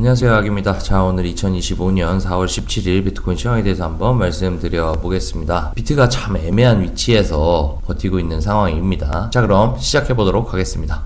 안녕하세요 악입니다. 자 오늘 2025년 4월 17일 비트코인 시황에 대해서 한번 말씀드려 보겠습니다. 비트가 참 애매한 위치에서 버티고 있는 상황입니다. 자 그럼 시작해 보도록 하겠습니다.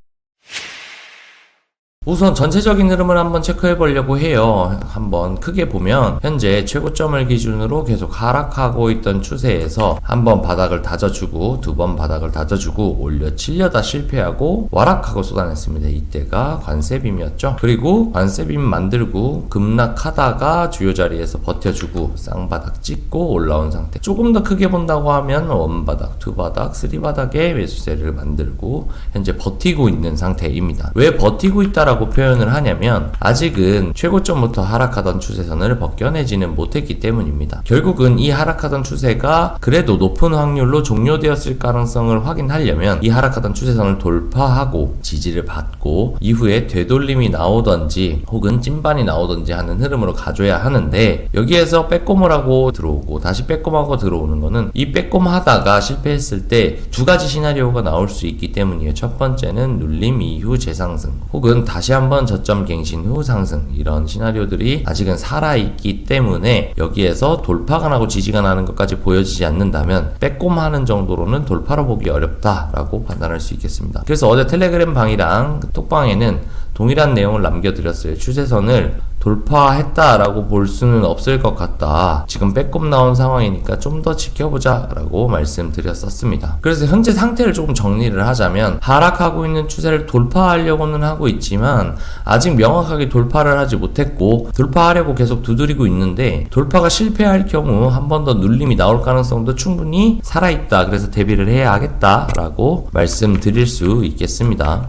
우선 전체적인 흐름을 한번 체크해 보려고 해요. 한번 크게 보면 현재 최고점을 기준으로 계속 하락하고 있던 추세에서 한번 바닥을 다져주고 두 번 바닥을 다져주고 올려치려다 실패하고 와락하고 쏟아냈습니다. 이때가 관세빔이었죠. 그리고 관세빔 만들고 급락하다가 주요 자리에서 버텨주고 쌍바닥 찍고 올라온 상태. 조금 더 크게 본다고 하면 원바닥, 두바닥, 쓰리바닥의 매수세를 만들고 현재 버티고 있는 상태입니다. 왜 버티고 있다라고 라고 표현을 하냐면 아직은 최고점부터 하락하던 추세선을 벗겨내지는 못했기 때문입니다. 결국은 이 하락하던 추세가 그래도 높은 확률로 종료되었을 가능성을 확인하려면 이 하락하던 추세선을 돌파하고 지지를 받고 이후에 되돌림이 나오던지 혹은 찐반이 나오던지 하는 흐름으로 가줘야 하는데 여기에서 빼꼼을 하고 들어오고 다시 빼꼼하고 들어오는 거는 이 빼꼼하다가 실패했을 때 두 가지 시나리오가 나올 수 있기 때문이에요. 첫 번째는 눌림 이후 재상승 혹은 다시 한번 저점 갱신 후 상승 이런 시나리오들이 아직은 살아있기 때문에 여기에서 돌파가 나고 지지가 나는 것까지 보여지지 않는다면 빼꼼하는 정도로는 돌파로 보기 어렵다라고 판단할 수 있겠습니다. 그래서 어제 텔레그램 방이랑 톡방에는 동일한 내용을 남겨드렸어요. 추세선을 돌파했다라고 볼 수는 없을 것 같다. 지금 빼꼼 나온 상황이니까 좀 더 지켜보자 라고 말씀드렸었습니다. 그래서 현재 상태를 조금 정리를 하자면 하락하고 있는 추세를 돌파하려고는 하고 있지만 아직 명확하게 돌파를 하지 못했고 돌파하려고 계속 두드리고 있는데 돌파가 실패할 경우 한 번 더 눌림이 나올 가능성도 충분히 살아있다. 그래서 대비를 해야 하겠다 라고 말씀드릴 수 있겠습니다.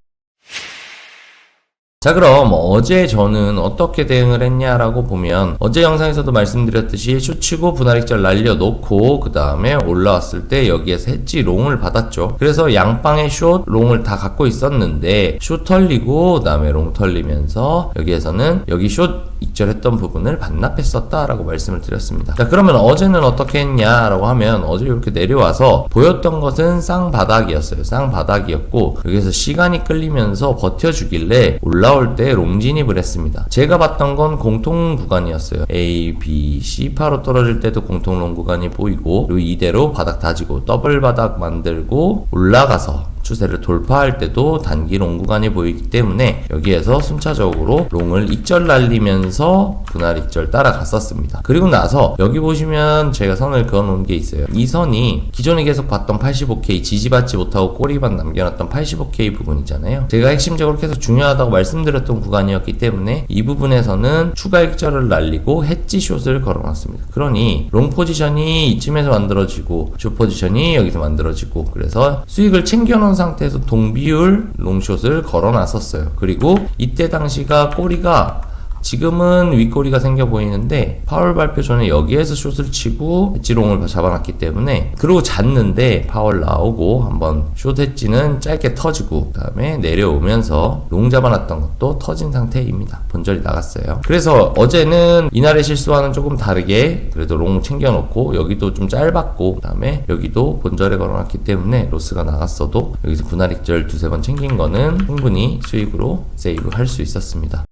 자 그럼 어제 저는 어떻게 대응을 했냐라고 보면 어제 영상에서도 말씀드렸듯이 쇼치고 분할익절 날려놓고 그 다음에 올라왔을 때 여기에서 해지 롱을 받았죠. 그래서 양방의 숏 롱을 다 갖고 있었는데 숏 털리고 그 다음에 롱 털리면서 여기에서는 여기 숏 익절했던 부분을 반납했었다라고 말씀을 드렸습니다 자 그러면 어제는 어떻게 했냐라고 하면 어제 이렇게 내려와서 보였던 것은 쌍바닥이었어요 쌍바닥이었고 여기서 시간이 끌리면서 버텨주길래 올라 올라올 때 롱진입을 했습니다. 제가 봤던 건 공통 구간이었어요. A, B, C 파로 떨어질 때도 공통 롱 구간이 보이고 그리고 이대로 바닥 다지고 더블 바닥 만들고 올라가서 추세를 돌파할 때도 단기 롱 구간이 보이기 때문에 여기에서 순차적으로 롱을 익절 날리면서 분할 익절 따라갔었습니다. 그리고 나서 여기 보시면 제가 선을 그어놓은 게 있어요. 이 선이 기존에 계속 봤던 85K 지지받지 못하고 꼬리만 남겨놨던 85K 부분이잖아요. 제가 핵심적으로 계속 중요하다고 말씀드렸던 구간이었기 때문에 이 부분에서는 추가 익절을 날리고 해지 숏을 걸어놨습니다. 그러니 롱 포지션이 이쯤에서 만들어지고 숏 포지션이 여기서 만들어지고 그래서 수익을 챙겨놓은 상태에서 동비율 롱숏을 걸어 놨었어요. 그리고 이때 당시가 꼬리가 지금은 윗꼬리가 생겨 보이는데 파월 발표 전에 여기에서 숏을 치고 엣지롱을 잡아놨기 때문에 그러고 잤는데 파월 나오고 한번 숏 엣지는 짧게 터지고 그 다음에 내려오면서 롱 잡아놨던 것도 터진 상태입니다. 본절이 나갔어요. 그래서 어제는 이날의 실수와는 조금 다르게 그래도 롱 챙겨놓고 여기도 좀 짧았고 그 다음에 여기도 본절에 걸어놨기 때문에 로스가 나갔어도 여기서 분할 익절 두세 번 챙긴 거는 충분히 수익으로 세이브 할 수 있었습니다.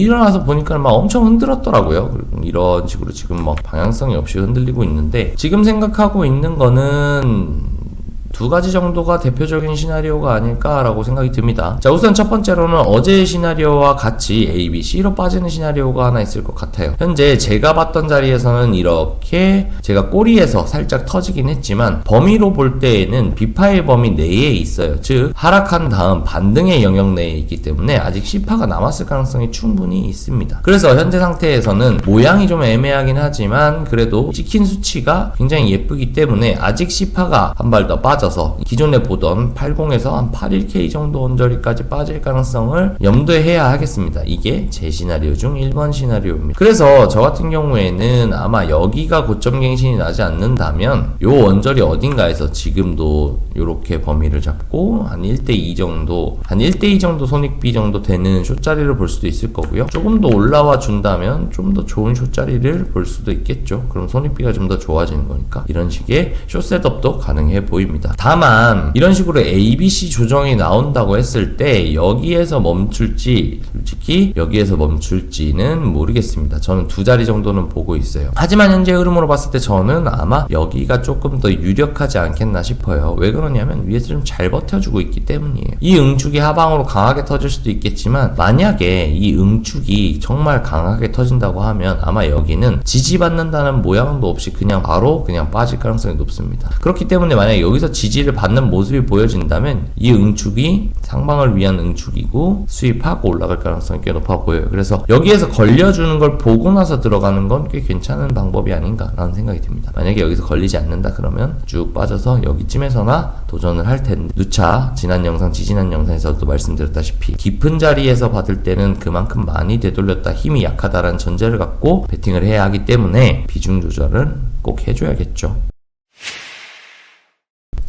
일어나서 보니까 막 엄청 흔들었더라고요. 이런 식으로 지금 막 방향성이 없이 흔들리고 있는데 지금 생각하고 있는 거는 두 가지 정도가 대표적인 시나리오가 아닐까라고 생각이 듭니다. 자, 우선 첫 번째로는 어제의 시나리오와 같이 A, B, C로 빠지는 시나리오가 하나 있을 것 같아요. 현재 제가 봤던 자리에서는 이렇게 제가 꼬리에서 살짝 터지긴 했지만 범위로 볼 때에는 비파의 범위 내에 있어요. 즉, 하락한 다음 반등의 영역 내에 있기 때문에 아직 C파가 남았을 가능성이 충분히 있습니다. 그래서 현재 상태에서는 모양이 좀 애매하긴 하지만 그래도 찍힌 수치가 굉장히 예쁘기 때문에 아직 C파가 한 발 더 빠져 빠져서 기존에 보던 80에서 한 81K 정도 언저리까지 빠질 가능성을 염두해야 하겠습니다. 이게 제 시나리오 중 1번 시나리오입니다. 그래서 저 같은 경우에는 아마 여기가 고점 갱신이 나지 않는다면 요 언저리 어딘가에서 지금도 이렇게 범위를 잡고 한 1대2 정도 한 1대2 정도 손익비 정도 되는 숏자리를 볼 수도 있을 거고요. 조금 더 올라와 준다면 좀 더 좋은 숏자리를 볼 수도 있겠죠. 그럼 손익비가 좀 더 좋아지는 거니까 이런 식의 숏 셋업도 가능해 보입니다. 다만 이런 식으로 ABC 조정이 나온다고 했을 때 여기에서 멈출지 솔직히 여기에서 멈출지는 모르겠습니다. 저는 두 자리 정도는 보고 있어요. 하지만 현재 흐름으로 봤을 때 저는 아마 여기가 조금 더 유력하지 않겠나 싶어요. 왜 그러냐면 위에서 좀 잘 버텨주고 있기 때문이에요. 이 응축이 하방으로 강하게 터질 수도 있겠지만 만약에 이 응축이 정말 강하게 터진다고 하면 아마 여기는 지지받는다는 모양도 없이 그냥 바로 그냥 빠질 가능성이 높습니다. 그렇기 때문에 만약에 여기서 지지 를 받는 모습이 보여진다면 이 응축이 상방을 위한 응축이고 수입하고 올라갈 가능성이 꽤 높아 보여요. 그래서 여기에서 걸려주는 걸 보고 나서 들어가는 건 꽤 괜찮은 방법이 아닌가라는 생각이 듭니다. 만약에 여기서 걸리지 않는다 그러면 쭉 빠져서 여기쯤에서나 도전을 할 텐데 누차 지난 영상 지지난 영상에서도 말씀드렸다시피 깊은 자리에서 받을 때는 그만큼 많이 되돌렸다 힘이 약하다라는 전제를 갖고 베팅을 해야 하기 때문에 비중 조절은 꼭 해줘야겠죠.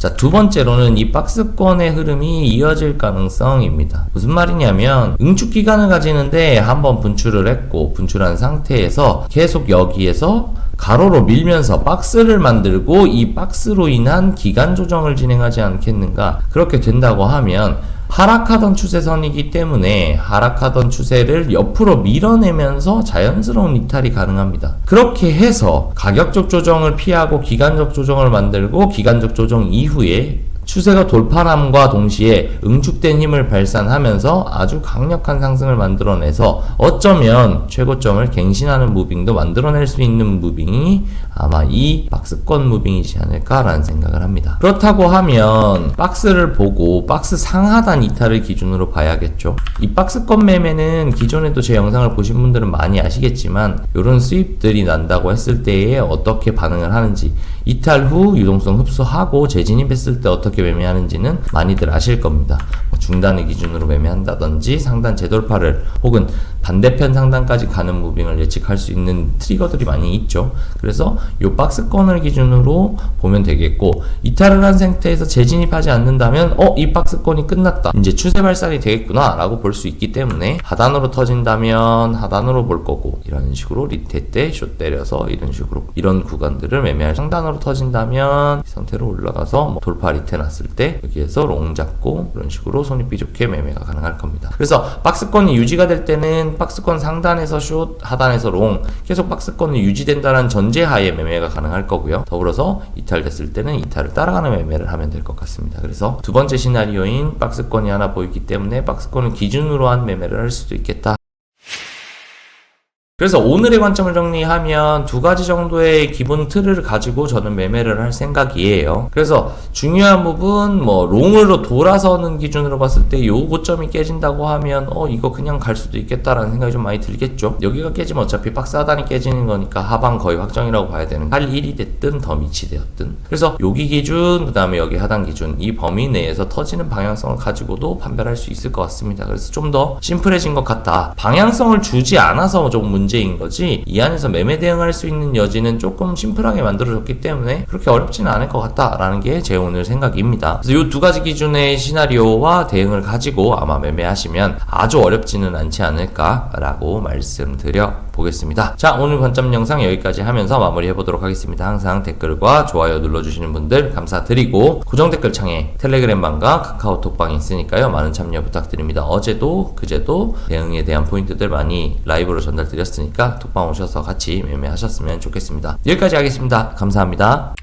자, 두 번째로는 이 박스권의 흐름이 이어질 가능성입니다. 무슨 말이냐면, 응축 기간을 가지는데 한번 분출을 했고, 분출한 상태에서 계속 여기에서 가로로 밀면서 박스를 만들고 이 박스로 인한 기간 조정을 진행하지 않겠는가? 그렇게 된다고 하면, 하락하던 추세선이기 때문에 하락하던 추세를 옆으로 밀어내면서 자연스러운 이탈이 가능합니다. 그렇게 해서 가격적 조정을 피하고 기간적 조정을 만들고 기간적 조정 이후에 추세가 돌파함과 동시에 응축된 힘을 발산하면서 아주 강력한 상승을 만들어내서 어쩌면 최고점을 갱신하는 무빙도 만들어낼 수 있는 무빙이 아마 이 박스권 무빙이지 않을까라는 생각을 합니다. 그렇다고 하면 박스를 보고 박스 상하단 이탈을 기준으로 봐야겠죠. 이 박스권 매매는 기존에도 제 영상을 보신 분들은 많이 아시겠지만 이런 수입들이 난다고 했을 때에 어떻게 반응을 하는지 이탈 후 유동성 흡수하고 재진입했을 때 어떻게 매매하는지는 많이들 아실 겁니다. 뭐 중단을 기준으로 매매한다든지 상단 재돌파를 혹은 반대편 상단까지 가는 무빙을 예측할 수 있는 트리거들이 많이 있죠. 그래서 이 박스권을 기준으로 보면 되겠고 이탈을 한 상태에서 재진입하지 않는다면 어 이 박스권이 끝났다. 이제 추세 발산이 되겠구나 라고 볼 수 있기 때문에 하단으로 터진다면 하단으로 볼 거고 이런 식으로 리테 때 숏 때려서 이런 식으로 이런 구간들을 매매할 상단으로 터진다면 이 상태로 올라가서 뭐 돌파 리테 났을 때 여기에서 롱 잡고 이런 식으로 손익비 좋게 매매가 가능할 겁니다. 그래서 박스권이 유지가 될 때는 박스권 상단에서 숏 하단에서 롱 계속 박스권이 유지된다는 전제하에 매매가 가능할 거고요. 더불어서 이탈됐을 때는 이탈을 따라가는 매매를 하면 될 것 같습니다. 그래서 두 번째 시나리오인 박스권이 하나 보이기 때문에 박스권을 기준으로 한 매매를 할 수도 있겠다. 그래서 오늘의 관점을 정리하면 두 가지 정도의 기본 틀을 가지고 저는 매매를 할 생각이에요. 그래서 중요한 부분, 뭐, 롱으로 돌아서는 기준으로 봤을 때 요 고점이 깨진다고 하면, 어, 이거 그냥 갈 수도 있겠다라는 생각이 좀 많이 들겠죠. 여기가 깨지면 어차피 박스 하단이 깨지는 거니까 하방 거의 확정이라고 봐야 되는 할 1이 됐든 더 밑이 되었든. 그래서 여기 기준, 그 다음에 여기 하단 기준, 이 범위 내에서 터지는 방향성을 가지고도 판별할 수 있을 것 같습니다. 그래서 좀 더 심플해진 것 같다. 방향성을 주지 않아서 좀 문제 인 거지 이 안에서 매매 대응할 수 있는 여지는 조금 심플하게 만들어졌기 때문에 그렇게 어렵지는 않을 것 같다라는 게 제 오늘 생각입니다. 그래서 이 두 가지 기준의 시나리오와 대응을 가지고 아마 매매하시면 아주 어렵지는 않지 않을까라고 말씀드려 보겠습니다. 자, 오늘 관점 영상 여기까지 하면서 마무리해 보도록 하겠습니다. 항상 댓글과 좋아요 눌러주시는 분들 감사드리고 고정 댓글 창에 텔레그램방과 카카오톡방이 있으니까요. 많은 참여 부탁드립니다. 어제도 그제도 대응에 대한 포인트들 많이 라이브로 전달드렸 으니까 톡방 오셔서 같이 매매하셨으면 좋겠습니다. 여기까지 하겠습니다. 감사합니다.